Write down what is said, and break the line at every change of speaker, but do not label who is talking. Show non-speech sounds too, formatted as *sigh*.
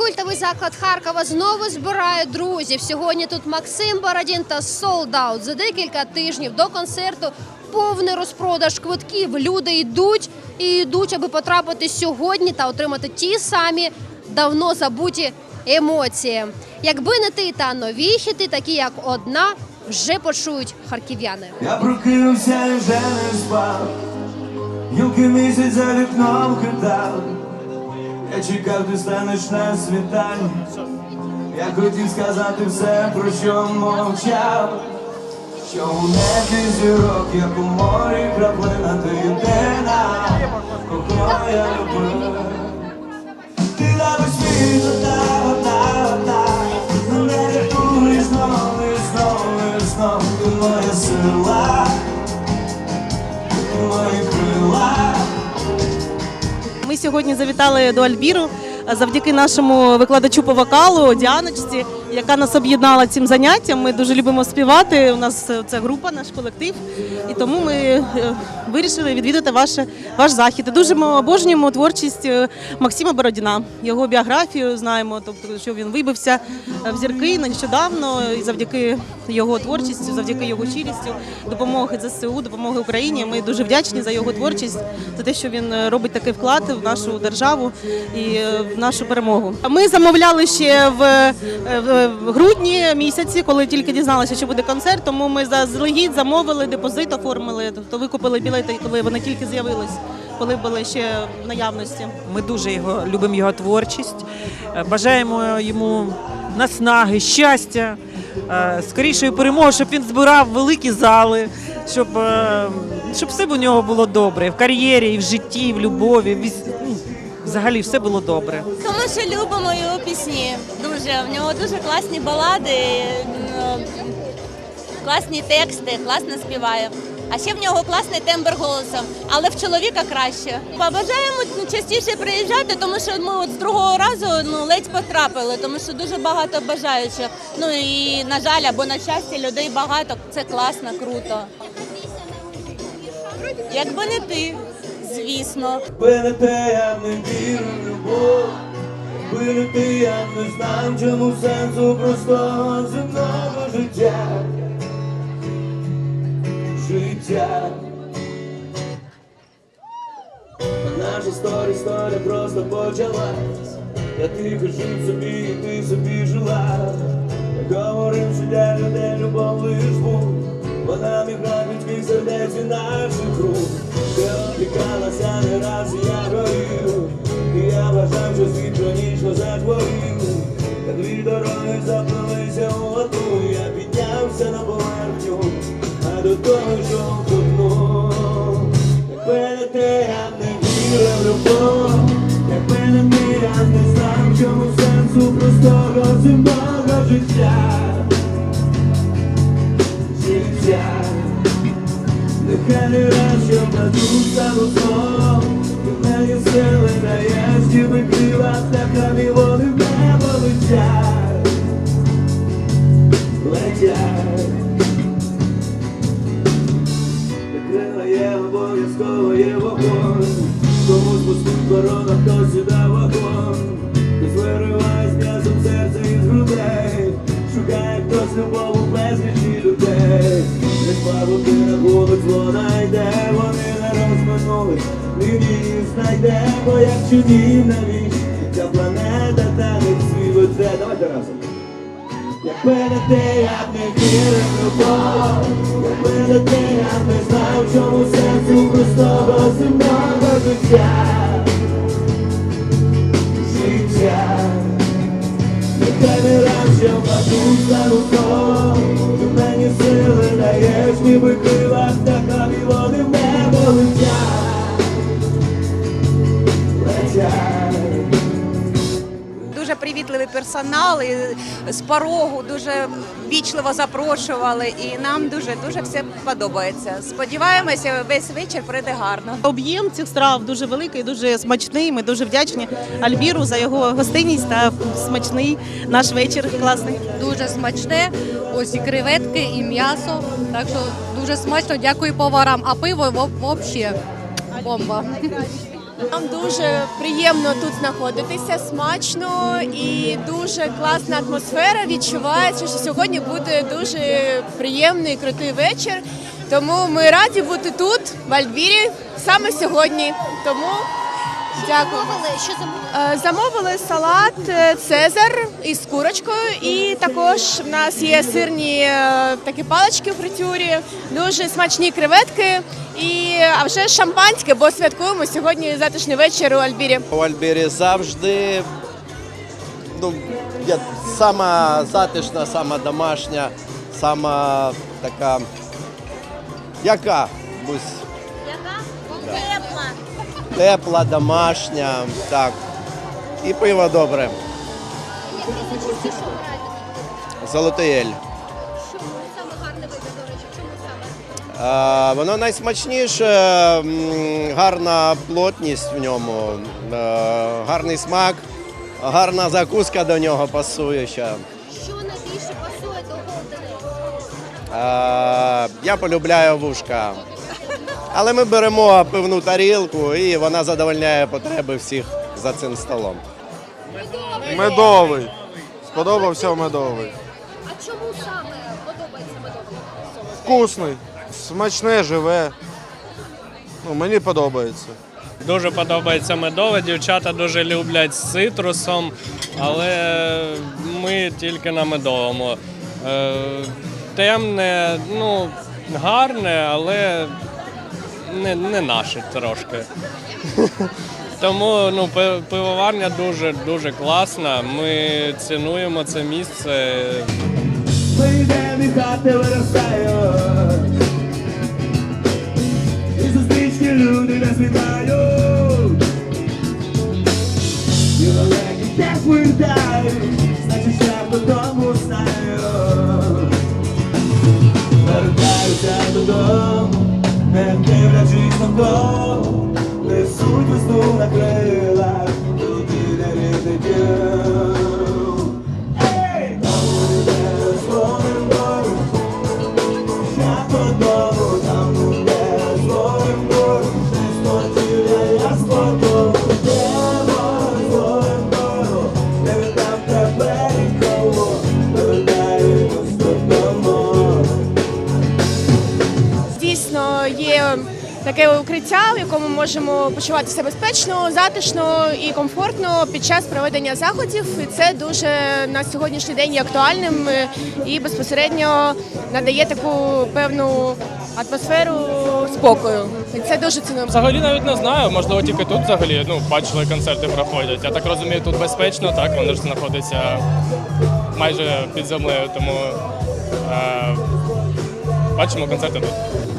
Культовий заклад Харкова знову збирає друзів. Сьогодні тут Максим Бородін та Out. За декілька тижнів до концерту повний розпродаж квитків. Люди йдуть і йдуть, аби потрапити сьогодні та отримати ті самі давно забуті емоції. Якби не ти та нові хіти, такі як одна, вже почують харків'яни.
Я прокинувся вже не спав. Юки місяць за вікном хитав. Я чекав, ти станеш на світанні. Я хотів сказати все, про що мовчав. Що у небі зірок, як у морі краплина, ти єдина, кого я любив. Ти на весь світ
сьогодні завітали до Альбіру завдяки нашому викладачу по вокалу Діаночці, яка нас об'єднала цим заняттям. Ми дуже любимо співати. У нас це група, наш колектив, і тому ми е, вирішили відвідати ваше, ваш захід. Дуже ми обожнюємо творчість е, Максима Бородіна. Його біографію знаємо, тобто що він вибився е, в зірки нещодавно, і завдяки його творчістю, завдяки його щирістю, допомоги ЗСУ, допомоги Україні. Ми дуже вдячні за його творчість, за те, що він робить такий вклад в нашу державу і в нашу перемогу. Ми замовляли ще в, в- в грудні місяці, коли тільки дізналися, що буде концерт. Тому ми заздалегідь замовили депозит, оформили, тобто викупили білети, коли вони тільки з'явились, коли були ще в наявності.
Ми дуже його любимо його творчість. Е, Бажаємо йому наснаги, щастя, е, скорішої перемоги, щоб він збирав великі зали, щоб, е, щоб все у нього було добре в кар'єрі, і в житті, і в любові. ну, Взагалі все було добре.
Тому що любимо його пісні. Дуже. В нього дуже класні балади, класні тексти, класно співає. А ще в нього класний тембр голосу, але в чоловіка краще. Побажаємо частіше приїжджати, тому що ми от з другого разу ну ледь потрапили, тому що дуже багато бажаючих. Ну і на жаль, або на щастя, людей багато. Це класно, круто. Якби не ти, звісно.
Не те, я не вірю в любов. Не ти, я не знав, чому сенсу простого земного життя. Життя. Наша історія, історія просто почалась. Я тихо жив собі, і ти собі жила. Я говорив, що для людей любов лиш був. Вона мігра людських сердець і наших рук. До того, що вдохну. Якби не те, я не вірив в любов. Не ти, я не знав, чому сенсу простого земного життя. Життя. Нехай не раз, що паду стану знов. Ти мені сили даєш, ніби крила, птахами вони в небо летять. Летять. Зло найде Вони не розминулись, нині знайде Бо як чи ні навіщо? Ця планета та не свій веде. Давайте разом. Якби не ти, я б не вірив в любов. Якби не ти, я б не знав, чому сенсу простого земного життя. Життя. Нехай не раз, що паду стану знов
персонал, і з порогу дуже вічливо запрошували, і нам дуже дуже все подобається. Сподіваємося, весь вечір пройде гарно.
Об'єм цих страв дуже великий, дуже смачний. Ми дуже вдячні Альбіру за його гостинність та смачний наш вечір. Класний.
дуже смачне. Ось і креветки, і м'ясо. Так що дуже смачно. Дякую поварам. А пиво взагалі бомба.
Нам дуже приємно тут знаходитися, смачно і дуже класна атмосфера. Відчувається, що сьогодні буде дуже приємний крутий вечір. Тому ми раді бути тут, в Альбірі, саме сьогодні. Тому дякую.
Замовили, що замовили?
Е, Замовили салат е, Цезар із курочкою, і також в нас є сирні е, такі палички в фритюрі, дуже смачні креветки і а вже шампанське, бо святкуємо сьогодні затишний вечір у Альбірі.
У Альбері завжди ну, я, сама затишна, сама домашня, сама така. Яка?
Тепла.
домашня. Так. І пиво добре.
Обираєте?
Золотоєль.
Чому саме гарний вибір, до речі? Чому саме?
Воно найсмачніше, гарна плотність в ньому, е, гарний смак, гарна закуска до нього пасує ще.
Що найбільше пасує до Голден
Е, Я полюбляю вушка. Але ми беремо пивну тарілку і вона задовольняє потреби всіх за цим столом.
Медовий. Сподобався медовий.
А чому саме подобається медовий?
Вкусний, смачне, живе. Ну, мені подобається.
Дуже подобається медове. Дівчата дуже люблять з цитрусом, але ми тільки на медовому. Е, Темне, ну, гарне, але не, не наше трошки. *laughs* Тому ну, пивоварня дуже дуже класна. Ми цінуємо це місце.
Ми йдемо виростають. І зустрічні люди нас вітають. Значить шлях додому
Oh. Таке укриття, в якому можемо почуватися безпечно, затишно і комфортно під час проведення заходів. І це дуже на сьогоднішній день є актуальним і безпосередньо надає таку певну атмосферу спокою. І це дуже цінуємо.
Взагалі навіть не знаю, можливо, тільки тут взагалі ну, бачили концерти проходять. Я так розумію, тут безпечно, так, воно ж знаходиться майже під землею, тому е, бачимо концерти тут.